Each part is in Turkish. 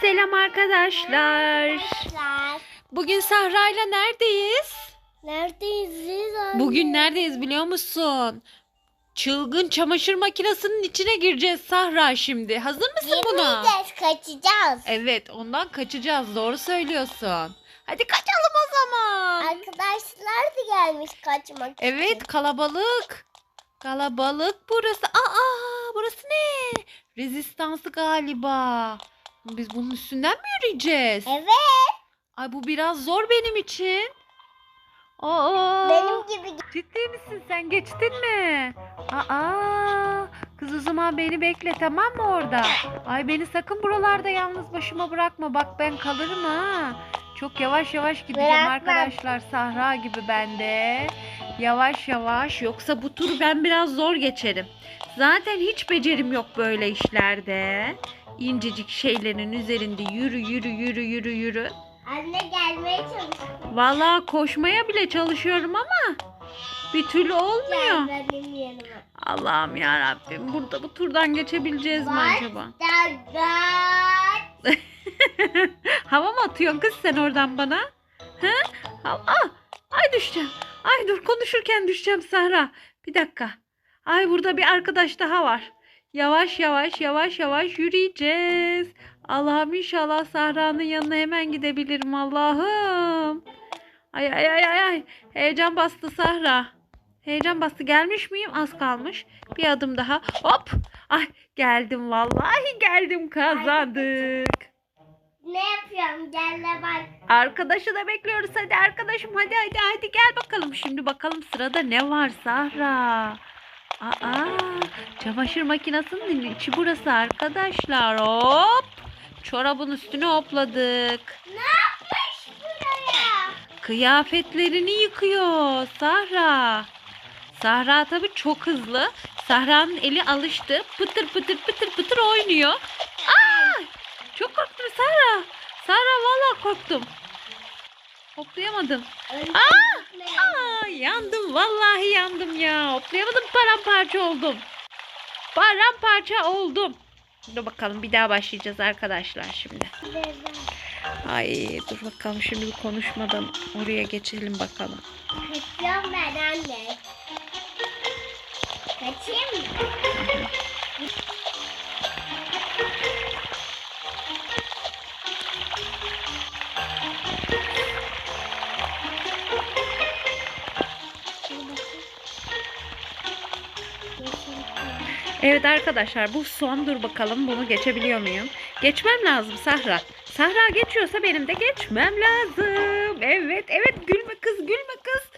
Selam arkadaşlar. Bugün Sahra'yla neredeyiz? Neredeyiz biz anne? Bugün neredeyiz biliyor musun? Çılgın çamaşır makinesinin içine gireceğiz Sahra şimdi. Hazır mısın buna? Yemeyeceğiz, kaçacağız. Evet ondan kaçacağız doğru söylüyorsun. Hadi kaçalım o zaman. Arkadaşlar da gelmiş kaçmak için. Evet kalabalık. Kalabalık burası. Aa burası ne? Rezistansı galiba. Biz bunun üstünden mi yürüyeceğiz? Evet. Ay bu biraz zor benim için. Aa, Benim gibi. Ciddi misin sen geçtin mi? Aa, kız o zaman beni bekle tamam mı orada? Ay beni sakın buralarda yalnız başıma bırakma. Bak ben kalırım ha. Çok yavaş yavaş gideceğim Bırakmam. arkadaşlar. Sahra gibi ben de. Yavaş yavaş yoksa bu turu ben biraz zor geçerim. Zaten hiç becerim yok böyle işlerde. İncecik şeylerin üzerinde yürü yürü yürü yürü yürü. Anne gelmeye çalışıyor. Vallahi koşmaya bile çalışıyorum ama bir türlü olmuyor. Allah'ım ya Rabbim burada bu turdan geçebileceğiz mi acaba? Hava mı atıyorsun kız sen oradan bana? Ha? Aa, ay düşeceğim. Ay dur konuşurken düşeceğim Sahra. Bir dakika. Ay burada bir arkadaş daha var. Yavaş yavaş yavaş yavaş yürüyeceğiz. Allah'ım inşallah Sahra'nın yanına hemen gidebilirim Allah'ım. Ay ay ay ay ay. Heyecan bastı Sahra. Heyecan bastı. Gelmiş miyim? Az kalmış. Bir adım daha. Hop. Ay geldim vallahi geldim kazandık. Ne yapıyorum? Gel de bak. Arkadaşı da bekliyoruz. Hadi arkadaşım hadi hadi hadi gel bakalım. Şimdi bakalım sırada ne var Sahra? Aa, çamaşır makinesinin içi burası arkadaşlar. Hop. Çorabın üstüne hopladık. Ne yapmış buraya? Kıyafetlerini yıkıyor Sahra. Sahra tabii çok hızlı. Sahra'nın eli alıştı. Pıtır pıtır pıtır pıtır oynuyor. Aa! Çok korktum Sahra. Sahra vallahi korktum. Hoplayamadım. Aa! Aa, yandım vallahi yandım ya. Hoplayamadım paramparça oldum. Paramparça oldum. Dur bakalım bir daha başlayacağız arkadaşlar şimdi. Ay dur bakalım şimdi bir konuşmadan oraya geçelim bakalım. Kaçıyorum ben anne. Kaçayım mı? Evet arkadaşlar bu son dur bakalım bunu geçebiliyor muyum? Geçmem lazım Sahra. Sahra geçiyorsa benim de geçmem lazım. Evet evet gülme kız gülme kız.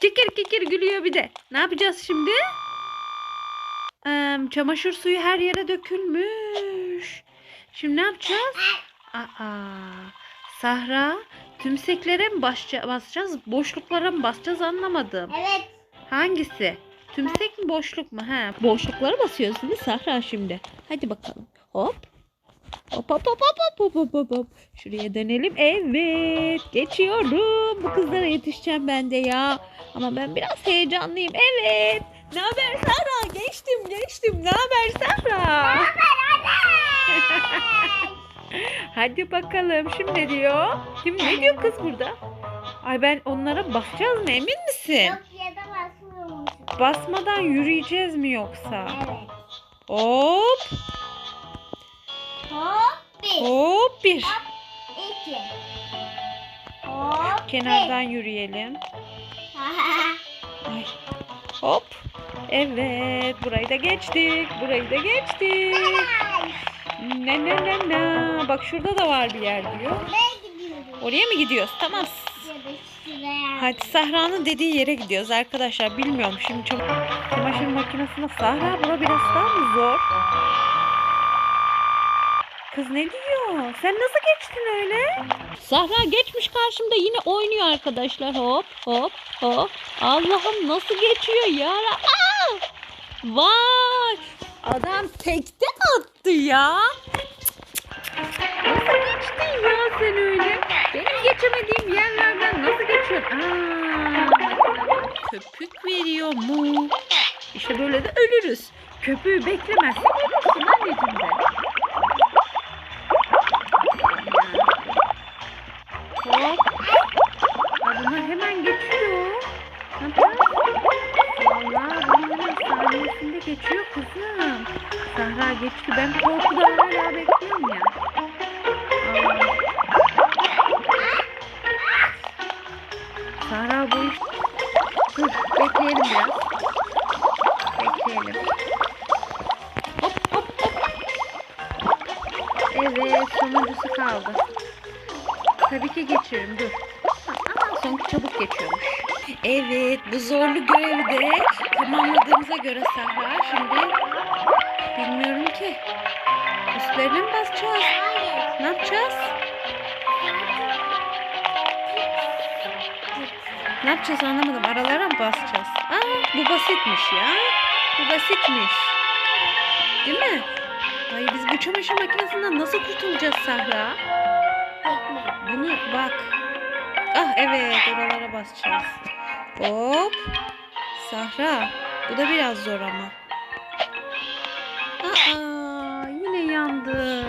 Kikir kikir gülüyor bir de. Ne yapacağız şimdi? Ee, çamaşır suyu her yere dökülmüş. Şimdi ne yapacağız? Aa, Sahra tümseklere mi basacağız? Boşluklara mı basacağız anlamadım. Evet. Hangisi? Tümsek mi boşluk mu? Ha, boşluklara basıyoruz değil mi Sahra şimdi? Hadi bakalım. Hop. Hop hop hop hop hop hop hop hop. Şuraya dönelim. Evet. Geçiyorum. Bu kızlara yetişeceğim ben de ya. Ama ben biraz heyecanlıyım. Evet. Ne haber Sahra? Geçtim geçtim. Ne haber Sahra? Hadi bakalım. Şimdi ne diyor? Kim ne diyor kız burada? Ay ben onlara basacağız mı? Emin misin? Yok ya. Basmadan yürüyeceğiz mi yoksa? Evet. Hop Hop bir. hop bir. iki. Hop Kenardan yürüyelim. bir. Ay. Hop. Evet burayı da geçtik. Burayı da geçtik. Ne ne ne ne. Bak şurada da var bir yer diyor. Gidiyoruz? Oraya mı gidiyoruz? Tamam. Ya da şuraya. Hadi Sahra'nın dediği yere gidiyoruz arkadaşlar. Bilmiyorum şimdi çam- çamaşır makinesine Sahra bura biraz daha mı zor? Kız ne diyor? Sen nasıl geçtin öyle? Sahra geçmiş karşımda yine oynuyor arkadaşlar. Hop hop hop. Allah'ım nasıl geçiyor ya? Aa! Vay! Adam tekte attı ya. Nasıl geçiyorsun ya sen öyle? Benim geçemediğim yerlerden nasıl geçiyorsun? Aa, köpük veriyor mu? İşte böyle de ölürüz. Köpüğü beklemezsin. Ölürsün anneciğim de. Hop. Aa, bunlar hemen geçiyor. Allah bunların saniyesinde geçiyor kızım. Zahra geçti. Ben korkudan hala bekliyorum ya. Bekleyelim biraz. Bekleyelim. Hop hop hop. Evet sonuncusu kaldı. Tabii ki geçiririm dur. Ama son çabuk geçiyormuş. Evet bu zorlu görevi de tamamladığımıza göre Sahra şimdi bilmiyorum ki. Üstlerine mi basacağız? Hayır. Ne yapacağız? Ne yapacağız anlamadım. Aralara mı basacağız? Aa bu basitmiş ya. Bu basitmiş. Değil mi? Ay biz bu çamaşır makinesinden nasıl kurtulacağız Sahra? Bunu bak. Ah evet oralara basacağız. Hop. Sahra. Bu da biraz zor ama. Aa yine yandım.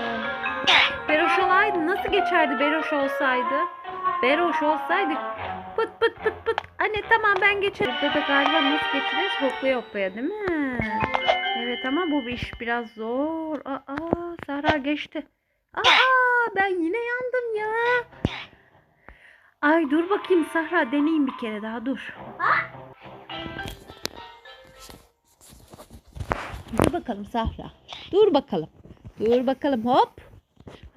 Beroş olaydı nasıl geçerdi Beroş olsaydı? Beroş olsaydı pıt pıt pıt. Anne tamam ben geçerim. Burada da galiba nasıl geçeceğiz? Hoplaya hoplaya değil mi? Evet ama bu iş biraz zor. Aa Sahra geçti. Aa ben yine yandım ya. Ay dur bakayım Sahra deneyeyim bir kere daha dur. Dur bakalım Sahra. Dur bakalım. Dur bakalım hop.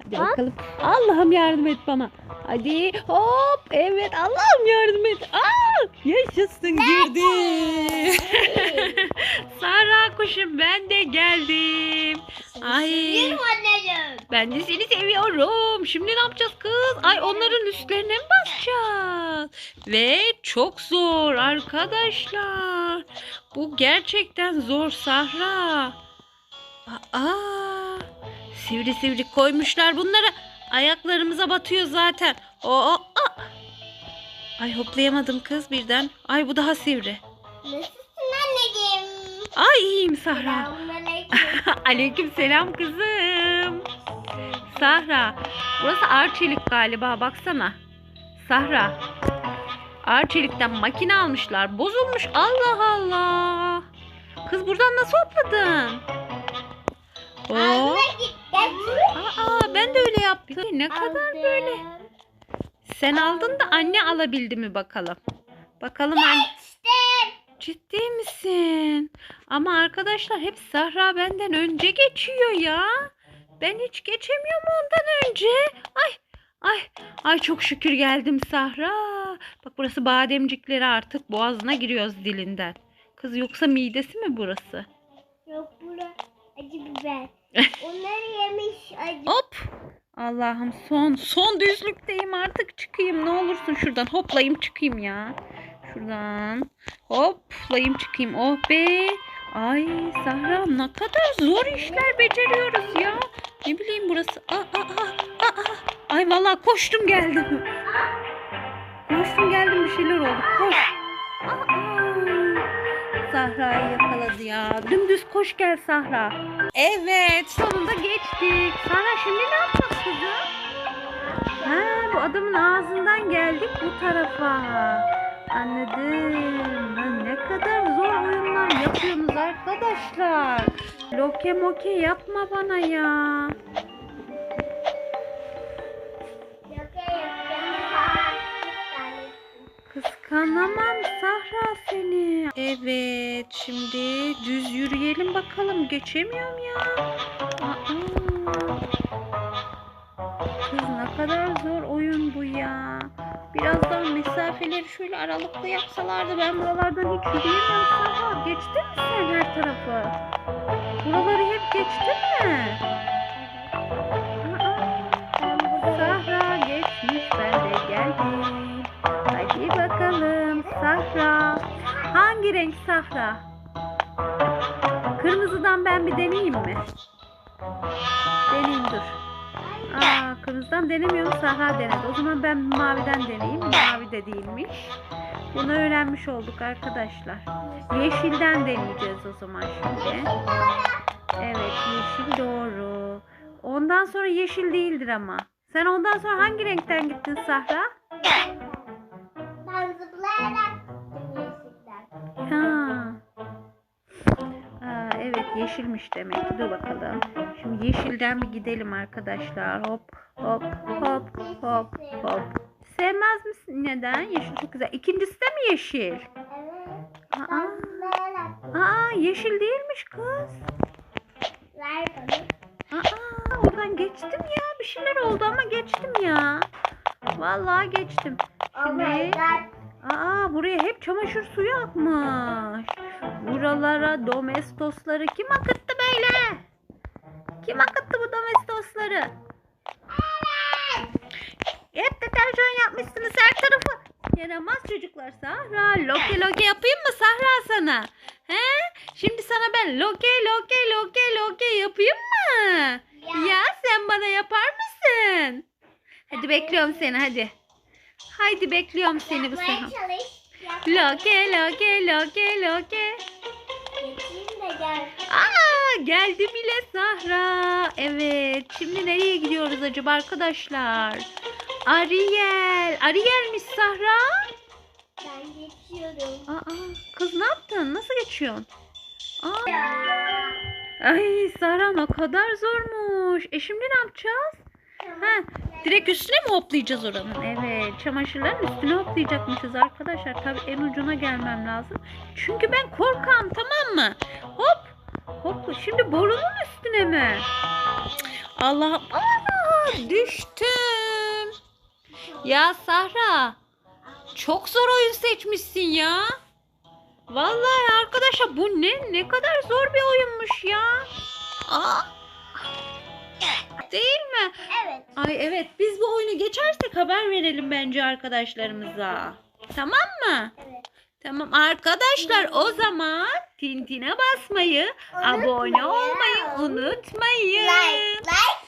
Hadi Hop. bakalım. Allah'ım yardım et bana. Hadi hop. Evet Allah'ım yardım et. Aa, yaşasın girdi. Sahra kuşum ben de geldim. Ay. Yürü anneciğim. Ben de seni seviyorum. Şimdi ne yapacağız kız? Ay onların üstlerine mi basacağız? Ve çok zor arkadaşlar. Bu gerçekten zor Sahra. Aa, sivri sivri koymuşlar bunları. Ayaklarımıza batıyor zaten. O, o, aa. Ay hoplayamadım kız birden. Ay bu daha sivri. Nasılsın anneciğim? Ay iyiyim Sahra. Aleyküm selam kızım. Sahra. Burası Arçelik galiba baksana. Sahra. Arçelik'ten makine almışlar. Bozulmuş. Allah Allah. Kız buradan nasıl hopladın? Oo. Ağzına git. Aa ben de öyle yaptım. Ne kadar böyle. Sen aldın da anne alabildi mi bakalım. Bakalım anne. Ciddi misin? Ama arkadaşlar hep Sahra benden önce geçiyor ya. Ben hiç geçemiyorum ondan önce. Ay ay ay çok şükür geldim Sahra. Bak burası bademcikleri artık boğazına giriyoruz dilinden. Kız yoksa midesi mi burası? Yok bura acı biber. Onları yemiş. Hop. Allah'ım son son düzlükteyim artık çıkayım ne olursun şuradan hoplayayım çıkayım ya. Şuradan hoplayayım çıkayım oh be. Ay Sahra ne kadar zor işler beceriyoruz ya. Ne bileyim burası. Aa, aa, aa, aa. Ay vallahi koştum geldim. Koştum geldim bir şeyler oldu. Koş. Sahra'yı yakaladı ya. Dümdüz koş gel Sahra. Evet sonunda geçtik. Sahra şimdi ne yapacağız kızım? Ha bu adamın ağzından geldik bu tarafa. Anladım. Ne kadar zor oyunlar yapıyorsunuz arkadaşlar. Loke moke yapma bana ya. Kıskanamam Sahra seni. Evet şimdi düz yürüyelim bakalım. Geçemiyorum ya. Aa. Kız ne kadar zor oyun bu ya. Biraz daha mesafeleri şöyle aralıklı yapsalardı ben buralardan hiç yürüyemiyorum Sahra. Geçtin mi sen her tarafı? Buraları hep geçtin mi? Sahra. Hangi renk Sahra? Kırmızıdan ben bir deneyeyim mi? Deneyeyim dur. Aa, kırmızıdan denemiyorum Sahra denedi. O zaman ben maviden deneyeyim. Mavi de değilmiş. Bunu öğrenmiş olduk arkadaşlar. Yeşilden deneyeceğiz o zaman şimdi. Evet yeşil doğru. Ondan sonra yeşil değildir ama. Sen ondan sonra hangi renkten gittin Sahra? Yeşilmiş demek ki. Dur bakalım. Şimdi yeşilden bir gidelim arkadaşlar. Hop hop hop hop hop. Sevmez misin? Neden? Yeşil çok güzel. İkincisi de mi yeşil? Evet. Aa, aa yeşil değilmiş kız. ver bana. Aa, oradan geçtim ya. Bir şeyler oldu ama geçtim ya. Vallahi geçtim. Oh Şimdi god. Aa buraya hep çamaşır suyu akmış. Buralara domestosları kim akıttı böyle? Kim akıttı bu domestosları? Hep deterjan yapmışsınız her tarafı. Yaramaz çocuklar Sahra. Loke loke yapayım mı Sahra sana? He? Şimdi sana ben loke loke loke loke yapayım mı? Ya. Ya sen bana yapar mısın? Hadi bekliyorum seni hadi. Haydi bekliyorum seni bu sefer. Loke loke loke loke. Geçeyim de gel. Aa geldi bile Sahra. Evet şimdi nereye gidiyoruz acaba arkadaşlar? Ariel. Ariel'miş Sahra. Ben geçiyorum. Aa kız ne yaptın? Nasıl geçiyorsun? Aa, ay Sahra ne kadar zormuş. E şimdi ne yapacağız? Ha, direkt üstüne mi hoplayacağız oranın? Evet, çamaşırların üstüne hoplayacakmışız arkadaşlar. Tabii en ucuna gelmem lazım. Çünkü ben korkam tamam mı? Hop, hop. Şimdi borunun üstüne mi? Allah'ım, aa, düştüm. Ya Sahra, çok zor oyun seçmişsin ya. Vallahi arkadaşlar bu ne? Ne kadar zor bir oyunmuş ya. Aa. Değil mi? Evet. Ay evet biz bu oyunu geçersek haber verelim bence arkadaşlarımıza. Tamam mı? Evet. Tamam arkadaşlar o zaman tintine basmayı, abone olmayı unutmayın. Like, like